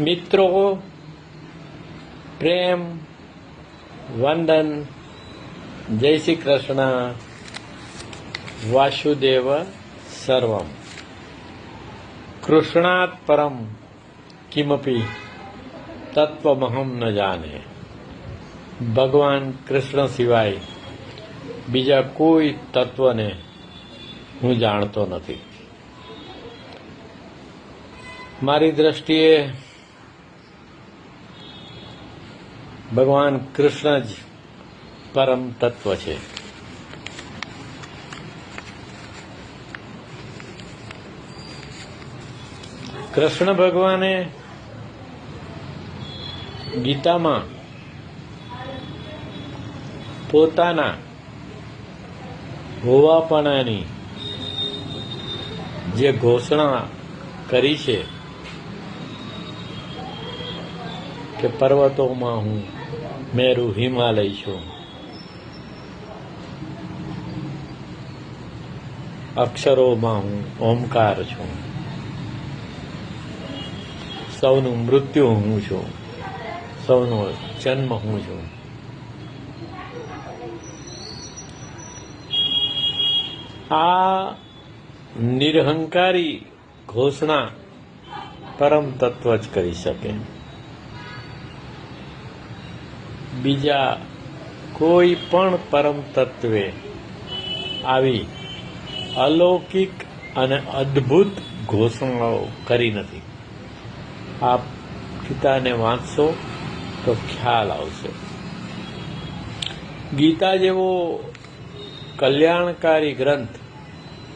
મિત્રો પ્રેમ વંદન જય શ્રી કૃષ્ણ વાસુદેવ સર્વમ કૃષ્ણાત પરમ કિમપી તત્વમહમ ન જાને ભગવાન કૃષ્ણ સિવાય બીજા કોઈ તત્વને હું જાણતો નથી। મારી દ્રષ્ટિએ ભગવાન કૃષ્ણ જ પરમ તત્વ છે. કૃષ્ણ ભગવાને ગીતામાં પોતાના હોવાપણાની જે ઘોષણા કરી છે કે પર્વતોમાં હું મેરુ હિમાલય છું. અક્ષરોમાં હું ઓમકાર છું. સૌનું મૃત્યુ હું છું. સૌનો જન્મ હું છું. આ નિરહંકારી ઘોષણા પરમ તત્વ જ કરી શકે. બીજા કોઈ પણ પરમ તત્વે આવી અલૌકિક અને અદ્ભુત ઘોષણાઓ કરી નથી. આપ ગીતાને વાંચશો તો ખ્યાલ આવશે. ગીતા જેવો કલ્યાણકારી ગ્રંથ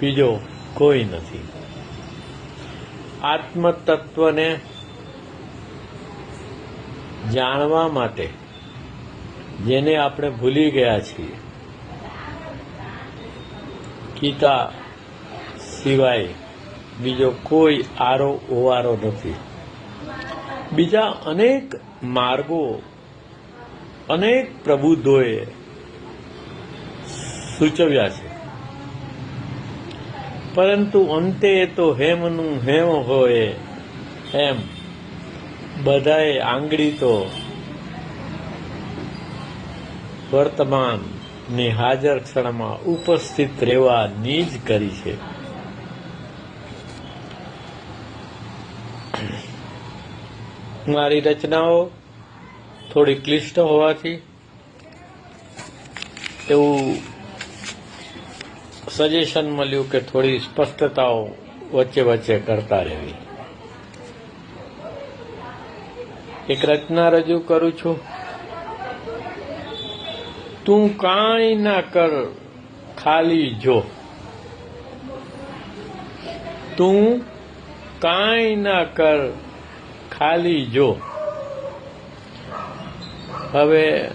બીજો કોઈ નથી. આત્મતત્વને જાણવા માટે જેને આપણે ભૂલી ગયા છીએ. ગીતા સિવાય બીજો કોઈ આરો ઓવારો નથી. બીજા અનેક માર્ગો, અનેક પ્રબુદ્ધોએ સૂચવ્યા છે. પરંતુ અંતે તો હેમનું હેમ હોય એમ બધાએ આંગળી તો વર્તમાનની હાજર ક્ષણમાં ઉપસ્થિત રહેવાની જ કરી છે. મારી રચનાઓ થોડી ક્લિષ્ટ હોવાથી એવું સજેશન મળ્યું કે થોડી સ્પષ્ટતાઓ વચ્ચે વચ્ચે કરતા રહેવી. એક રચના રજૂ કરું છું. તું કાંઈ ના કર, ખાલી જો. તું કાંઈ ના કર, ખાલી જો. હવે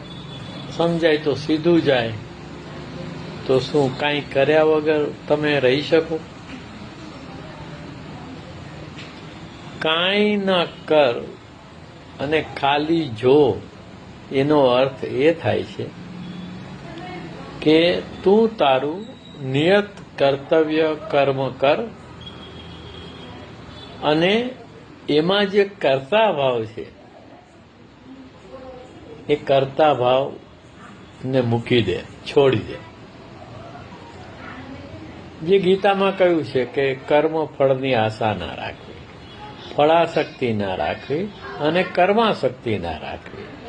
સમજાય તો સીધું જાય. તો શું કાંઈ કર્યા વગર તમે રહી શકો? કાંઈ ના કર અને ખાલી જો, એનો અર્થ એ થાય છે કે તું તારું નિયત કર્તવ્ય કર્મ કર અને એમાં જે કર્તા ભાવ છે, એ કર્તા ભાવ ને મૂકી દે, છોડી દે. જે ગીતામાં કહ્યું છે કે કર્મ ફળની આશા ના રાખવી, ફળાશક્તિ ના રાખવી અને કર્માશક્તિ ના રાખવી.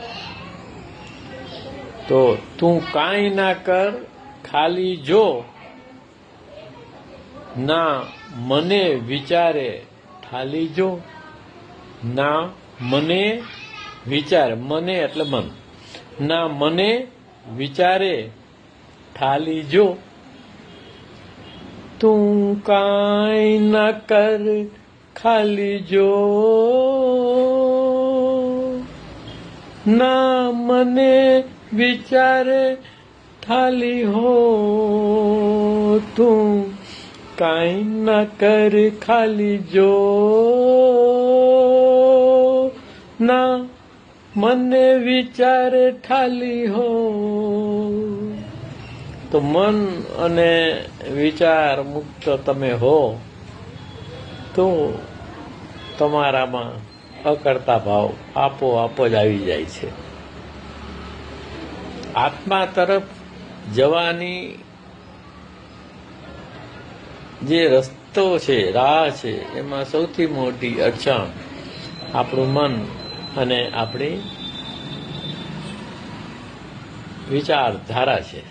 તો તું કાંઈ ના કર, ખાલી જો. ના, મને વિચારે, ખાલી જો. ના, મને વિચારે, મને એટલે મન. ના, મને વિચારે ઠાલી જો. તું કાંઈ ના કર, ખાલી જો. ના, મને વિચારે થાલી હો તું. કાંઈ ન કર ખાલી જો. ના, મને વિચારે ઠાલી હો. તો મન અને વિચાર મુક્ત તમે હો. તો તમારામાં અકર્તા ભાવ આપોઆપ જ આવી જાય છે. આત્મા તરફ જવાની જે રસ્તો છે, રાહ છે, એમાં સૌથી મોટી અડચણ આપણું મન અને આપણી વિચારધારા છે.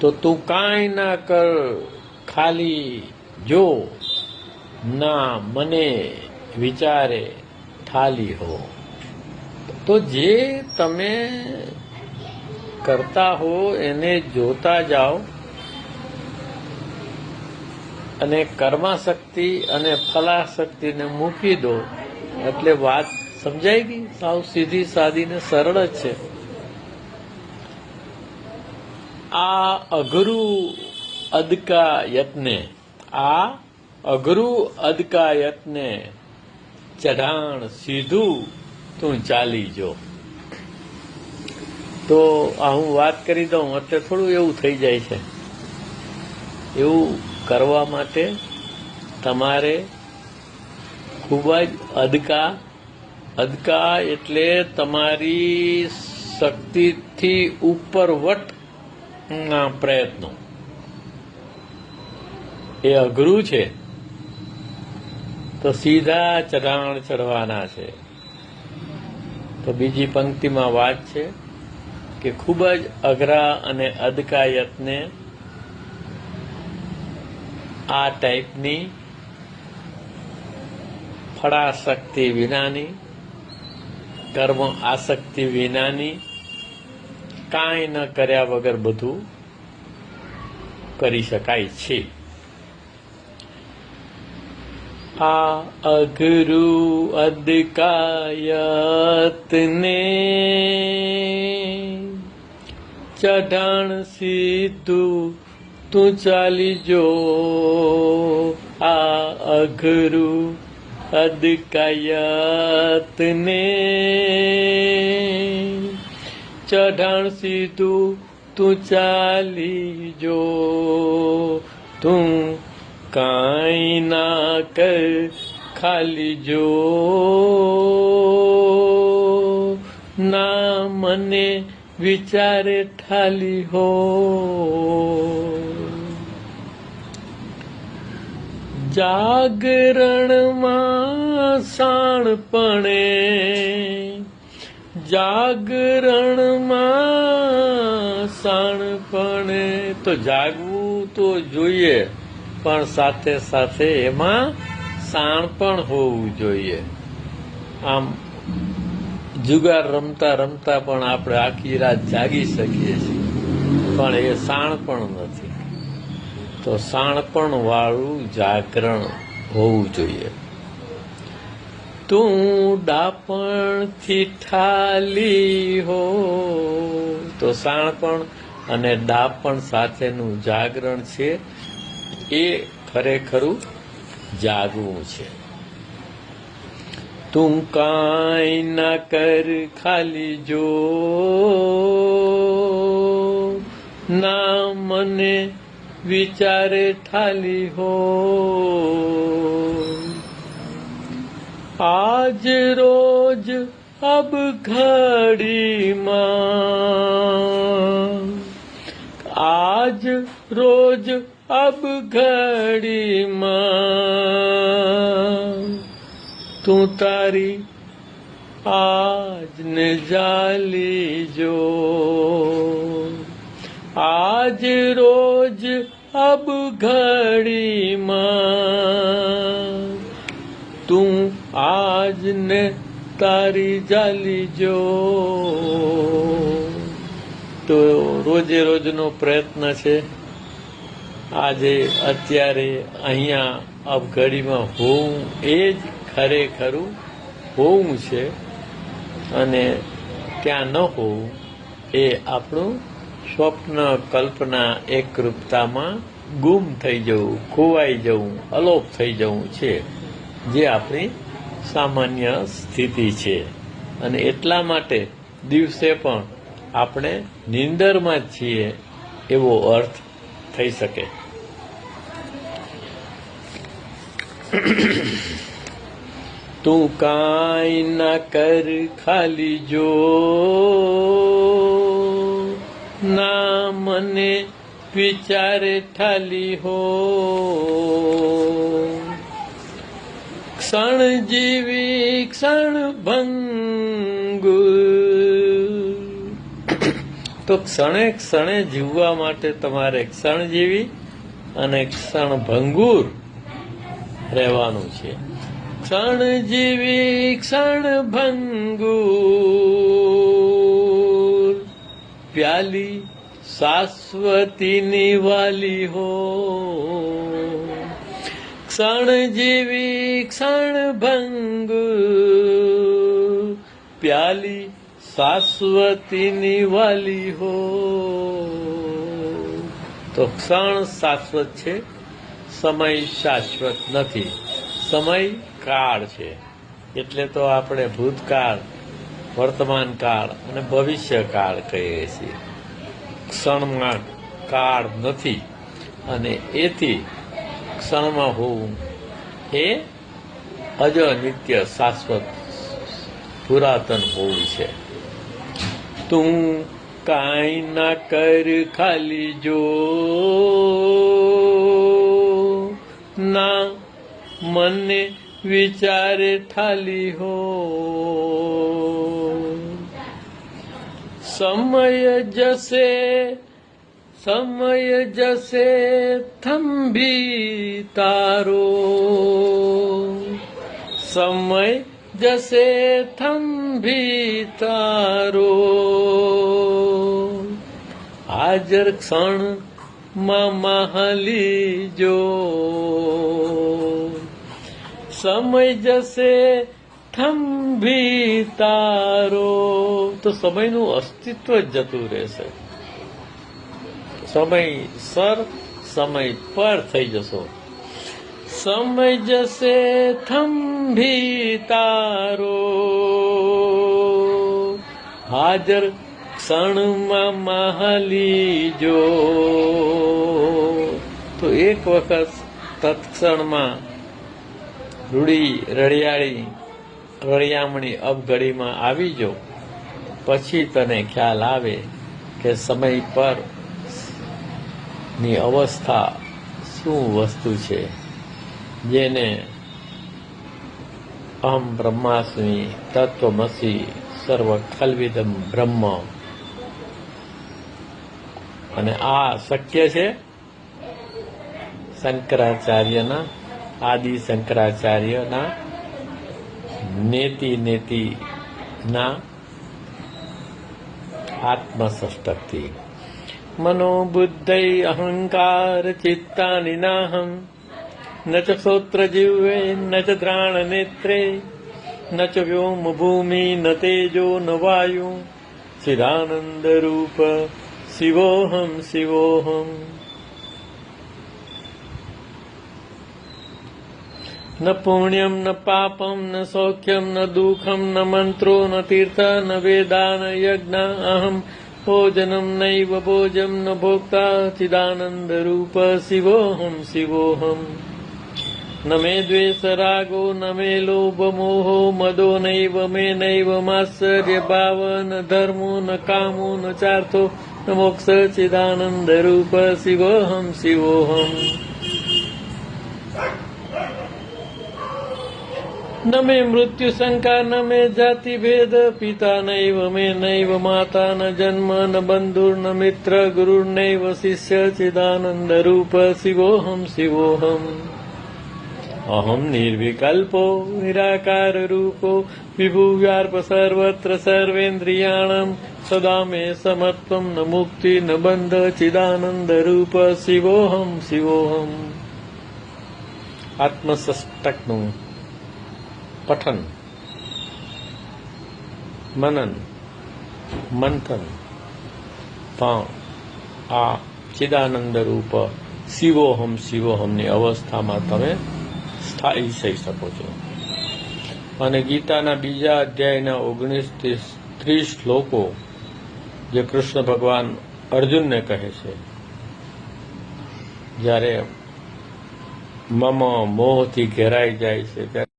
તો તું કાંઈ ના કર, ખાલી જો, ના મને વિચારે ખાલી હો. તો જે તમે કરતા હો, એને જોતા જાઓ અને કર્માશક્તિ અને ફલાશક્તિને મૂકી દો. એટલે વાત સમજાઈ ગઈ? સાવ સીધી સાદી ને સરળ જ છે. આ અઘરું અદકા યત્ને આ અઘરું અદકા યત્ને ચઢાણ સીધું તું ચાલી જો. તો આ હું વાત કરી દઉં એટલે થોડું એવું થઈ જાય છે. એવું કરવા માટે તમારે ખૂબ જ અદકા અદકા એટલે તમારી શક્તિથી ઉપરવટ ના પ્રયત્નો. એ અઘરું છે. તો સીધા ચઢાણ ચડવાના છે. તો બીજી પંક્તિમાં વાત છે કે ખૂબ જ અઘરા અને અદકાયતને આ ટાઈપની ફળાશક્તિ વિનાની કર્મ આસક્તિ વિનાની કાંઈ ન કર્યા વગર બધું કરી શકાય છે. આ અઘરું અદકાયતને ચઢાણ સીધું તું ચાલી જો આ અઘરું અદકાયતને ચઢાણ સીધું તું ચાલી જો તું કાંઈ ના કર, ખાલી જો. ના મને વિચારે ઠાલી હો. જાગરણમાં સાણપણે જાગરણમાં સાણપણે તો જાગવું તો જોઈએ. પણ સાથે સાથે એમાં સાણ પણ હોવું જોઈએ. આમ, જુગાર રમતા રમતા પણ આપણે આખી રાત જાગી શકીએ છીએ. પણ એ સાણ પણ નથી. તો સાણપણ વાળું જાગરણ હોવું જોઈએ. તું ડાપણથી ઠાલી હો. તો સાણપણ અને ડાપણ સાથેનું જાગરણ છે એ ખરેખરું જાગવું છે. તું કાંઈ ના કર ખાલી જો. ના મને વિચારે ઠાલી હો. આજ રોજ અબ ઘડીમાં, આજ રોજ અબ ઘડીમાં તું તારી આજને જાલી જો આજ રોજ અબ ઘડીમાં તું આજને તારી જાલી જો તો રોજે રોજનો પ્રયત્ન છે આજે અત્યારે અહીંયા અબઘડીમાં હોવું એ જ ખરેખરું હોવું છે અને ત્યાં ન હોવું એ આપણું સ્વપ્ન કલ્પના એકરૂપતામાં ગુમ થઈ જવું, ખોવાઈ જવું, અલોપ થઈ જવું છે, જે આપણી સામાન્ય સ્થિતિ છે. અને એટલા માટે દિવસે પણ આપણે નિંદરમાં જ છીએ એવો અર્થ થઈ શકે. તું કાંઈ ના કર ખાલી જો ના મને વિચારે ઠાલી હો ક્ષણ જીવી ક્ષણ ભંગ તો ક્ષણે ક્ષણે જીવવા માટે તમારે ક્ષણ જીવી અને ક્ષણ ભંગુર રહેવાનું છે. ક્ષણ જીવી, ક્ષણ ભંગુ પ્યાલી, શાશ્વતીની વાલી હો. ક્ષણ જીવી, ક્ષણ ભંગુ પ્યાલી, શાશ્વતીની વાલી હો. તો ક્ષણ શાશ્વત છે. સમય શાશ્વત નથી. સમય કાળ છે. એટલે તો આપણે ભૂતકાળ, વર્તમાન કાળ અને ભવિષ્ય કાળ કહીએ છીએ. ક્ષણમાં કાળ નથી અને એથી ક્ષણમાં હોવું એ અજ નિત્ય શાશ્વત પુરાતન હોવું છે. તું કાંઈ ના કર ખાલી જો. ના મને વિચારે ઠાલી હો સમય જશે સમય જશે થંભી તારો સમય જશે થંભી તારો હાજર ક્ષણ માં મહાલી જો. સમય જશે થંભી તારો. તો સમયનું અસ્તિત્વ જ જતું રહેશે. સમય સર, સમય પર થઈ જશો. સમય જશે થંભી તારો. હાજર ક્ષણમાં મહાલી જો. તો એક વખત તત્ક્ષણમાં રૂડી રળિયાળી રળિયામણી અપઘડીમાં આવી જો. પછી તને ખ્યાલ આવે કે સમય પરની અવસ્થા શું વસ્તુ છે? જેને અહમ બ્રહ્માસ્મી તત્વમસી સર્વ ખલવિદમ બ્રહ્મ અને આ શક્ય છે શંકરાચાર્યના, આદિ શંકરાચાર્યના નેતિ નેતિના આત્મસષ્ટકથી મનોબુદ્ધૈ અહંકાર ચિત્તા નાહમ ન ચ સોત્ર જીવે ન ચ દ્રાણ નેત્રે ન ચ વ્યોમ ભૂમિ ન તેજો ન વાયુ ચિદાનંદ રૂપ શિવોહમ શિવોહમ. ન પુણ્યમ, ન પાપમ, ન સૌખ્યમ, ન દુઃખમ, ન મંત્રો, ન તીર્થ, ન વેદા ન યજ્ઞ, અહમ. ભોજનમ નૈવ ભોજમ, ન ભોક્તા, ચિદાનંદ રૂપ શિવોહમ શિવોહમ. ન મે દ્વેષ રાગો, ન મે લોભ મોહો, મદો નૈવ, મે નૈવ માત્સર્ય, ભાવ, ન ધર્મો, ન કામો, ન ચાર્થો. ન મોક્ષ ચિદાનંદ રૂપ શિવોહમ શિવોહમ ન મે મૃત્યુ શંકા ન મે જાતિ ભેદ પિતા નૈવ મે નૈવ માતા ન જન્મ ન બંધુર ન મિત્ર ગુરુર્નૈવ શિષ્ય ચિદાનંદ રૂપ શિવોહમ શિવોહમ અહમ નિર્વિકલ્પો નિરાકાર રૂપો વિભુવ્યાર્પ સર્વત્ર સર્વેન્દ્રિયાણમ મે સમત્વમ ન મુક્તિ ન બંધ ચિદાનંદ રૂપ શિવોહમ શિવોહમ આત્મસષ્ટકનું પઠન મનન મંથન પણ આ ચિદાનંદ રૂપ શિવોહમ શિવોહમની અવસ્થામાં તમે સ્થાયી થઈ શકો છો। અને ગીતાના બીજા અધ્યાયના ઓગણીસથી ત્રીસ શ્લોકો જે કૃષ્ણ ભગવાન અર્જુનને કહે છે જ્યારે મમ મોહથી ઘેરાઈ જાય છે ત્યારે